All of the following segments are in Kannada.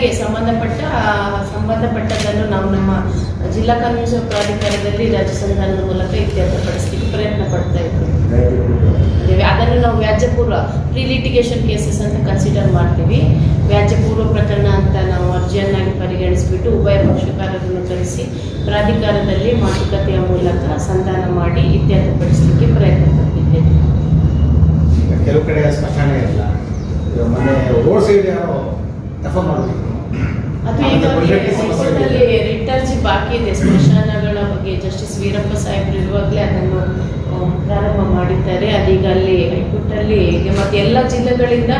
ಜಿಲ್ಲೆಗೆ ಸಂಬಂಧಪಟ್ಟ ಸಂಬಂಧಪಟ್ಟದನ್ನು ನಾವು ನಮ್ಮ ಜಿಲ್ಲಾ ಕಾನೂನು ಪ್ರಾಧಿಕಾರದಲ್ಲಿ ರಾಜ್ಯ ಸಂಧಾನದ ಮೂಲಕ ಇತ್ಯರ್ಥಪಡಿಸಲಿಕ್ಕೆ ಪ್ರಯತ್ನ ಪಡ್ತಾ ಇದ್ದೀವಿ. ಅದನ್ನು ನಾವು ವ್ಯಾಜ್ಯಪೂರ್ವ ಪ್ರೀ ಲಿಟಿಗೇಷನ್ ಕೇಸಸ್ ಅಂತ ಕನ್ಸಿಡರ್ ಮಾಡ್ತೀವಿ. ವ್ಯಾಜ್ಯಪೂರ್ವ ಪ್ರಕರಣ ಅಂತ ನಾವು ಅರ್ಜಿಯನ್ನಾಗಿ ಪರಿಗಣಿಸಿಬಿಟ್ಟು ಉಭಯ ಪಕ್ಷಕಾರರನ್ನು ಕರೆಸಿ ಪ್ರಾಧಿಕಾರದಲ್ಲಿ ಮಾತುಕತೆಯ ಮೂಲಕ ಸಂಧಾನ ಮಾಡಿ ಇತ್ಯರ್ಥಪಡಿಸಲಿಕ್ಕೆ ಪ್ರಯತ್ನ ಪಡ್ತಿದ್ದೇವೆ ಕೆಲವು ಕಡೆ ಸ್ಮಶಾನ ಇಲ್ಲ. ಮನೆ ರೋಡ್ ಸೈಡ್ ಯಾರೋ ದಫ ಮಾಡಬೇಕು ಅದು ಈಗ ಬಾಕಿ ಇದೆ. ಸ್ಮಶಾನಗಳ ಬಗ್ಗೆ ಜಸ್ಟಿಸ್ ವೀರಪ್ಪ ಸಾಹೇಬ್ರು ಇರುವಾಗಲೇ ಅದನ್ನು ಪ್ರಾರಂಭ ಮಾಡಿದ್ದಾರೆ. ಅದೀಗ ಅಲ್ಲಿ ಹೈಕೋರ್ಟಲ್ಲಿ ಇದೆ. ಮತ್ತು ಎಲ್ಲ ಜಿಲ್ಲೆಗಳಿಂದ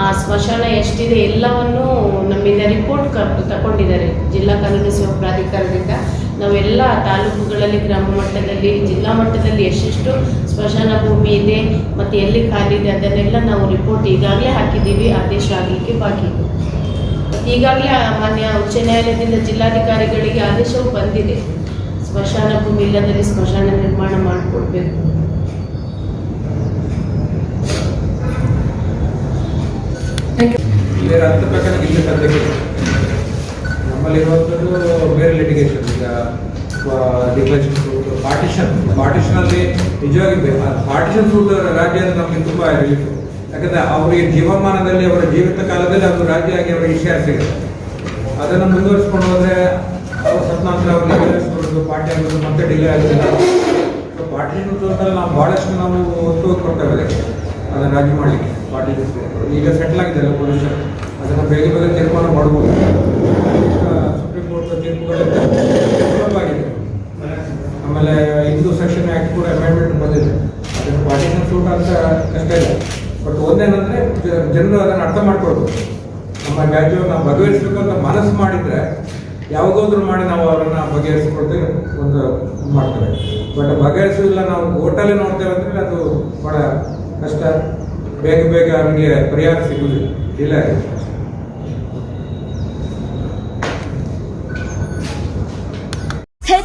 ಆ ಸ್ಮಶಾನ ಎಷ್ಟಿದೆ ಎಲ್ಲವನ್ನು ನಮ್ಮಿಂದ ರಿಪೋರ್ಟ್ ತಗೊಂಡಿದ್ದಾರೆ ಜಿಲ್ಲಾ ಕಾನೂನು ಸೇವಾ ಪ್ರಾಧಿಕಾರದಿಂದ. ನಾವೆಲ್ಲ ತಾಲೂಕುಗಳಲ್ಲಿ ಗ್ರಾಮ ಮಟ್ಟದಲ್ಲಿ ಜಿಲ್ಲಾ ಮಟ್ಟದಲ್ಲಿ ಎಷ್ಟೆಷ್ಟು ಸ್ಮಶಾನ ಭೂಮಿ ಇದೆ ಮತ್ತು ಎಲ್ಲಿ ಖಾಲಿ ಇದೆ ಅದನ್ನೆಲ್ಲ ನಾವು ರಿಪೋರ್ಟ್ ಈಗಾಗಲೇ ಹಾಕಿದ್ದೀವಿ ಆದೇಶ ಆಗಲಿಕ್ಕೆ ಬಾಕಿ ಇದೆ. ಈಗಾಗಲೇ ಮಾನ್ಯ ಉಚ್ಚ ನ್ಯಾಯಾಲಯದಿಂದ ಜಿಲ್ಲಾಧಿಕಾರಿಗಳಿಗೆ ಆದೇಶವು ಬಂದಿದೆ. ಸ್ಮಶಾನ ಭೂಮಿ ಇಲ್ಲದಲ್ಲಿ ಸ್ಮಶಾನ ನಿರ್ಮಾಣ ಮಾಡಿಕೊಡ್ಬೇಕು. ಬೇರೆ ಹತ್ತು ಪ್ರಕಾರ ಇಲ್ಲಿ ಸದ್ಯಕ್ಕೆ ನಮ್ಮಲ್ಲಿರುವಂಥದ್ದು ಬೇರೆ ಲಿಟಿಗೇಷನ್ ಪಾರ್ಟಿಷನ್ ಪಾರ್ಟಿಷನಲ್ಲಿ ನಿಜವಾಗಿ ಪಾರ್ಟಿಷನ್ ಫ್ರೂಟ್ ರಾಜ್ಯ ನಮಗೆ ತುಂಬ ರಿಲೀಫ್ ಯಾಕಂದ್ರೆ ಅವರಿಗೆ ಜೀವಮಾನದಲ್ಲಿ, ಅವರ ಜೀವಿತ ಕಾಲದಲ್ಲಿ ಅವರು ರಾಜ್ಯ ಆಗಿ ಅವರಿಗೆ ಇಷ್ಟ ಸಿಗುತ್ತೆ ಅದನ್ನು ಮುಂದುವರಿಸ್ಕೊಂಡು ಹೋದ್ರೆ ಅವ್ರ ಸತ್ ನಂತರ ಅವ್ರು ನಿಗದಿಸ್ಕೊಳ್ಳೋದು ಪಾರ್ಟಿ ಆಗೋದು ಮತ್ತೆ ಡಿಲೇ ಆಗೋದಿಲ್ಲ. ಸೊ ಪಾರ್ಟಿಷನ್ ಸೂಟಲ್ಲಿ ನಾವು ಭಾಳಷ್ಟು ನಾವು ಒತ್ತು ಕೊಡ್ತೇವೆ ಅದಕ್ಕೆ. ಅದನ್ನು ರಾಜಿ ಮಾಡಲಿಕ್ಕೆ ಪಾರ್ಟಿ ಈಗ ಸೆಟ್ಲ್ ಆಗಿದೆ ಅಲ್ಲ ಪೊಲೀಸರು ಅದನ್ನು ಬೇಗ ಬೇಗ ತೀರ್ಮಾನ ಮಾಡ್ಬೋದು. ಆ್ಯಕ್ಟ್ ಕೂಡ ಅಮೆಂಡ್ಮೆಂಟ್ ಬಂದಿದೆ. ಅದನ್ನು ಪಾರ್ಟಿಷನ್ ಸೂಟ್ ಅಂತ ಕಷ್ಟ ಇಲ್ಲ ಬಟ್ ಒಂದೇನಂದ್ರೆ ಜನರು ಅದನ್ನು ಅರ್ಥ ಮಾಡ್ಕೊಳ್ಬೇಕು. ನಮ್ಮ ವ್ಯಾಜ್ಯವನ್ನು ನಾವು ಬಗೆಹರಿಸಬೇಕು ಅಂತ ಮನಸ್ಸು ಮಾಡಿದ್ರೆ, ಯಾವಾಗಾದ್ರೂ ಮಾಡಿ ನಾವು ಅವರನ್ನ ಬಗೆಹರಿಸ್ಕೊಳ್ತೇವೆ ಒಂದು ಮಾಡ್ತಾರೆ ಬಟ್ ಬಗೆಹರಿಸೋದಿಲ್ಲ ನಾವು ಹೋಟೆಲ್ ನೋಡ್ತೇವೆ ಅಂದ್ರೆ ಅದು ಬಹಳ ಕಷ್ಟ. ಬೇಗ ಬೇಗ ಅವರಿಗೆ ಪರಿಹಾರ ಸಿಗುವುದಿಲ್ಲ. ಇಲ್ಲ.